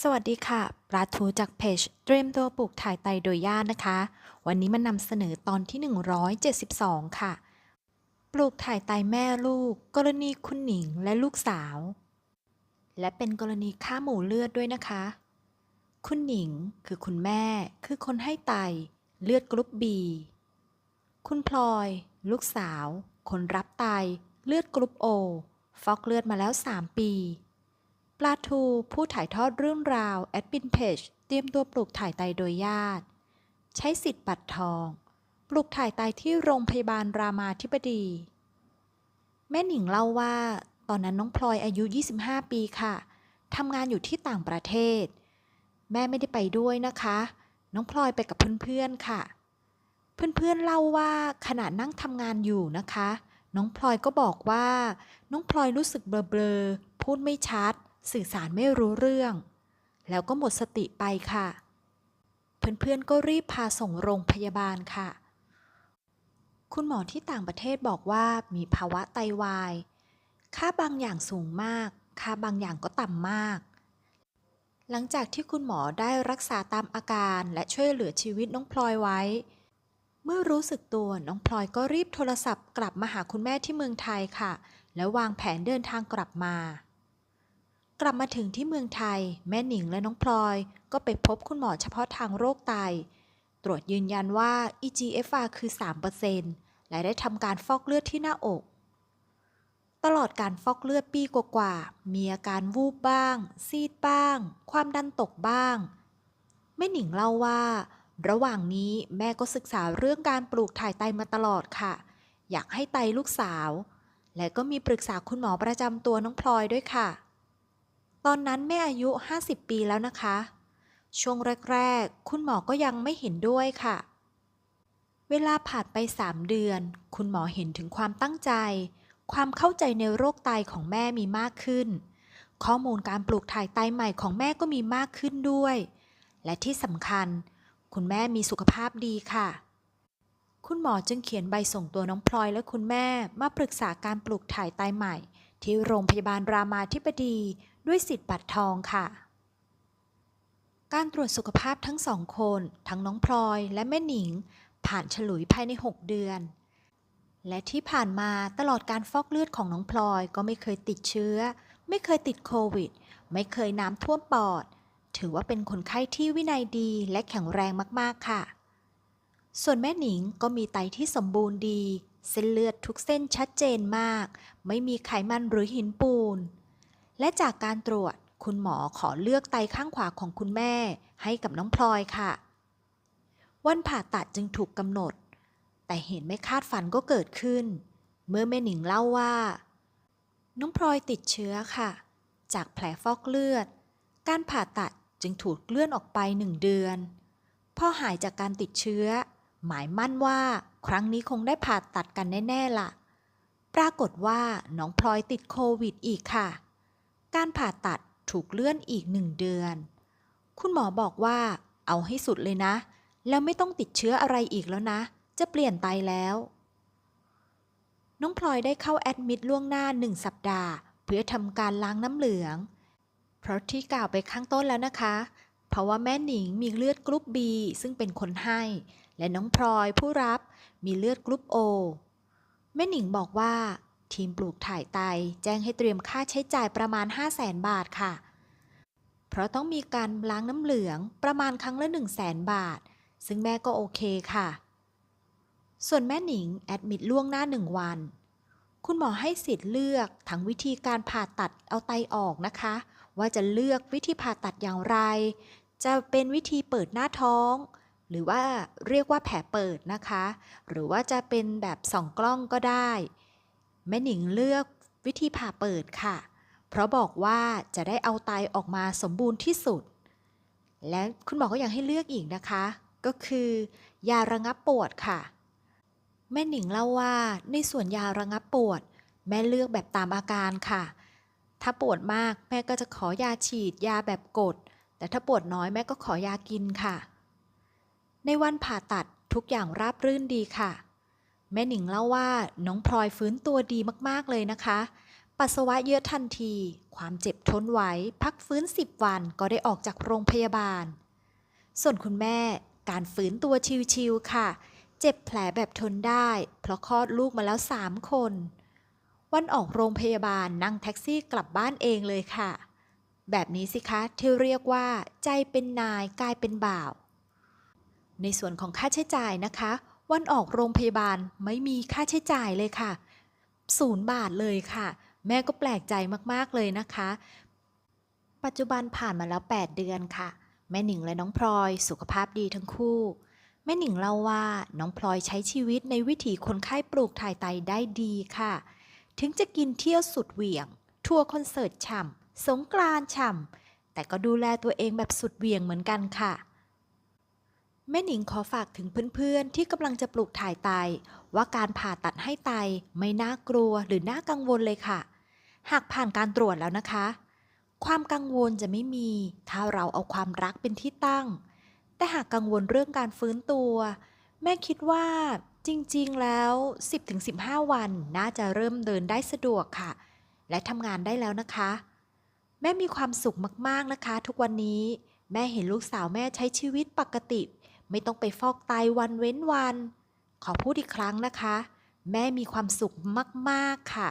สวัสดีค่ะปลาทูจากเพจเตรียมตัวปลูกถ่ายไตโดยย่านะคะ วันนี้มันำเสนอตอนที่ 172 ค่ะ ปลูกถ่ายไตแม่ลูก กรณีคุณหนิงและลูกสาว และเป็นกรณีค่าหมูเลือดด้วยนะคะ คุณหนิงคือคุณแม่คือคนให้ไตเลือดกรุ๊ปบี คุณพลอย ลูกสาว คนรับไตเลือดกรุ๊ปโอฟอกเลือดมาแล้ว 3 ปี ลาทู ผู้ถ่ายทอดเรื่องราวแอดมินเพจเตรียมตัวปลูกถ่ายไตโดยญาติ ใช้สิทธิ์บัตรทอง ปลูกถ่ายไตที่โรงพยาบาลรามาธิบดี แม่หนิงเล่าว่า ตอนนั้นน้องพลอยอายุ 25 ปีค่ะทำงานอยู่ที่ต่างประเทศ แม่ไม่ได้ไปด้วยนะคะ น้องพลอยไปกับเพื่อนๆค่ะ เพื่อนๆเล่าว่าขณะนั่งทำงานอยู่นะคะ น้องพลอยก็บอกว่า น้องพลอยรู้สึกเบลอๆพูดไม่ชัด สื่อสารไม่รู้เรื่อง แล้วก็หมดสติไปค่ะ เพื่อนๆก็รีบพาส่งโรงพยาบาลค่ะ คุณหมอที่ต่างประเทศบอกว่ามีภาวะไตวาย ค่าบางอย่างสูงมาก ค่าบางอย่างก็ต่ำมาก หลังจากที่คุณหมอได้รักษาตามอาการและช่วยเหลือชีวิตน้องพลอยไว้ เมื่อรู้สึกตัวน้องพลอยก็รีบโทรศัพท์ กลับมาหาคุณแม่ที่เมืองไทยค่ะ แล้ววางแผนเดินทางกลับมา กลับมาถึงที่เมืองไทย แม่หนิงและน้องพลอย ก็ไปพบคุณหมอเฉพาะทางโรคไต ตรวจยืนยันว่า EGFR คือ 3%และได้ทำการฟอกเลือดที่หน้าอก ตลอดการฟอกเลือดปีกว่าๆมีอาการวูบบ้าง ซีดบ้าง ความดันตกบ้าง แม่หนิงเล่าว่า ระหว่างนี้แม่ก็ศึกษาเรื่องการปลูกถ่ายไตมาตลอดค่ะ อยากให้ไตลูกสาว และก็มีปรึกษาคุณหมอประจำตัวน้องพลอยด้วยค่ะ ตอนนั้นแม่อายุ 50 ปีแล้วนะคะ ช่วงแรก ๆ คุณหมอก็ยังไม่เห็นด้วยค่ะ เวลาผ่านไป 3 เดือน คุณหมอเห็นถึงความตั้งใจ ความเข้าใจในโรคไตของแม่มีมากขึ้น ข้อมูลการปลูกถ่ายไตใหม่ของแม่ก็มีมากขึ้นด้วย และที่สำคัญ คุณแม่มีสุขภาพดีค่ะ คุณหมอจึงเขียนใบส่งตัวน้องพลอยและคุณแม่มาปรึกษาการปลูกถ่ายไตใหม่ ที่โรงพยาบาลรามาธิบดีด้วยสิทธิ์บัตรทองค่ะ การตรวจสุขภาพทั้งสองคน ทั้งน้องพลอยและแม่หนิง ผ่านฉลุยภายใน 6 เดือน และที่ผ่านมาตลอดการฟอกเลือดของน้องพลอยก็ไม่เคยติดเชื้อ ไม่เคยติดโควิด ไม่เคยน้ำท่วมปอด ถือว่าเป็นคนไข้ที่วินัยดีและแข็งแรงมากๆค่ะ ส่วนแม่หนิงก็มีไตที่สมบูรณ์ดี เส้นเลือดทุกเส้นชัดเจนมาก ไม่มีไขมันหรือหินปูน และจากการตรวจคุณหมอขอเลือกไตข้างขวาของคุณแม่ให้กับน้องพลอยค่ะ วันผ่าตัดจึงถูกกำหนด แต่เหตุไม่คาดฝันก็เกิดขึ้น เมื่อแม่หนิงเล่าว่า น้องพลอยติดเชื้อค่ะ จากแผลฟอกเลือด การผ่าตัดจึงถูกเลื่อนออกไปหนึ่งเดือน พ่อหายจากการติดเชื้อ หมายมั่นว่าครั้งนี้คงได้ผ่าตัดกันแน่ ๆล่ะ ปรากฏว่าน้องพลอยติดโควิดอีกค่ะ การผ่าตัดถูกเลื่อนอีกหนึ่งเดือน คุณหมอบอกว่า เอาให้สุดเลยนะ แล้วไม่ต้องติดเชื้ออะไรอีกแล้วนะ จะเปลี่ยนไตแล้ว น้องพลอยได้เข้าแอดมิดล่วงหน้าหนึ่งสัปดาห์ เพื่อทำการล้างน้ำเหลือง เพราะที่กล่าวไปข้างต้นแล้วนะคะ เพราะว่าแม่หนิงมีเลือดกรุ๊ป B ซึ่งเป็นคนให้ และน้องพลอยผู้รับมีเลือดกรุ๊ป O แม่หนิงบอกว่า ทีมปลูกถ่ายไตแจ้งให้เตรียมค่าใช้จ่ายประมาณ 5 0 0แสนบาทค่ะ เพราะต้องมีการล้างน้ำเหลืองประมาณครั้งละ 1 0 0 0 0แสนบาท ซึ่งแม่ก็โอเคค่ะ ส่วนแม่หนิงแอดมิดล่วงหน้า1วัน คุณหมอให้สิทธิ์เลือกทั้งวิธีการผ่าตัดเอาไตออกนะคะว่าจะเลือกวิธีผ่าตัดอย่างไร จะเป็นวิธีเปิดหน้าท้อง หรือว่าเรียกว่าแผลเปิดนะคะ หรือว่าจะเป็นแบบส่องกล้องก็ได้ แม่หนิงเลือกวิธีผ่าเปิดค่ะ เพราะบอกว่าจะได้เอาไตออกมาสมบูรณ์ที่สุด และคุณหมอก็ยังให้เลือกอีกนะคะ ก็คือยาระงับปวดค่ะ แม่หนิงเล่าว่าในส่วนยาระงับปวด แม่เลือกแบบตามอาการค่ะ ถ้าปวดมากแม่ก็จะขอยาฉีดยาแบบกด แต่ถ้าปวดน้อยแม่ก็ขอยากินค่ะ ในวันผ่าตัดทุกอย่างราบรื่นดีค่ะ แม่หนิงเล่าว่าน้องพลอยฟื้นตัวดีมากๆเลยนะคะ ปัสสาวะเยอะทันที ความเจ็บทนไหวพักฟื้น 10 วันก็ได้ออกจากโรงพยาบาล ส่วนคุณแม่การฝืนตัวชิวๆค่ะ เจ็บแผลแบบทนได้ เพราะคลอดลูกมาแล้ว 3 คน วันออกโรงพยาบาลนั่งแท็กซี่กลับบ้านเองเลยค่ะ แบบนี้สิคะที่เรียกว่า ใจเป็นนายกายเป็นบ่าว ในส่วนของค่าใช้จ่ายนะคะ วันออกโรงพยาบาลไม่มีค่าใช้จ่ายเลยค่ะศูนย์บาทเลยค่ะ แม่ก็แปลกใจมากๆเลยนะคะ ปัจจุบันผ่านมาแล้ว 8 เดือนค่ะ แม่หนิงและน้องพลอยสุขภาพดีทั้งคู่ แม่หนิงเล่าว่าน้องพลอยใช้ชีวิตในวิถีคนไข้ปลูกถ่ายไตได้ดีค่ะ ถึงจะกินเที่ยวสุดเหวี่ยง ทัวร์คอนเสิร์ตฉ่ำ สงกรานฉ่ำแต่ก็ดูแลตัวเองแบบสุดเวี่ยงเหมือนกันค่ะ แม่หนิงขอฝากถึงเพื่อนๆ ที่กำลังจะปลูกถ่ายไต ว่าการผ่าตัดให้ไตไม่น่ากลัวหรือน่ากังวลเลยค่ะ หากผ่านการตรวจแล้วนะคะ ความกังวลจะไม่มี ถ้าเราเอาความรักเป็นที่ตั้ง แต่หากกังวลเรื่องการฟื้นตัว แม่คิดว่าจริงๆ แล้ว 10-15 วันน่าจะเริ่มเดินได้สะดวกค่ะ และทำงานได้แล้วนะคะ แม่มีความสุขมากๆนะคะ ทุกวันนี้ แม่เห็นลูกสาวแม่ใช้ชีวิตปกติ ไม่ต้องไปฟอกไตวันเว้นวัน ขอพูดอีกครั้งนะคะ แม่มีความสุขมากๆค่ะ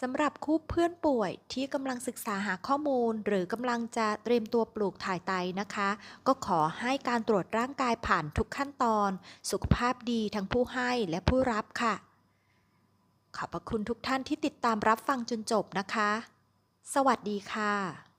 สำหรับคู่เพื่อนป่วยที่กำลังศึกษาหาข้อมูล หรือกำลังจะเตรียมตัวปลูกถ่ายไตนะคะ ก็ขอให้การตรวจร่างกายผ่านทุกขั้นตอน สุขภาพดีทั้งผู้ให้และผู้รับค่ะ ขอบพระคุณทุกท่านที่ติดตามรับฟังจนจบนะคะ สวัสดีค่ะ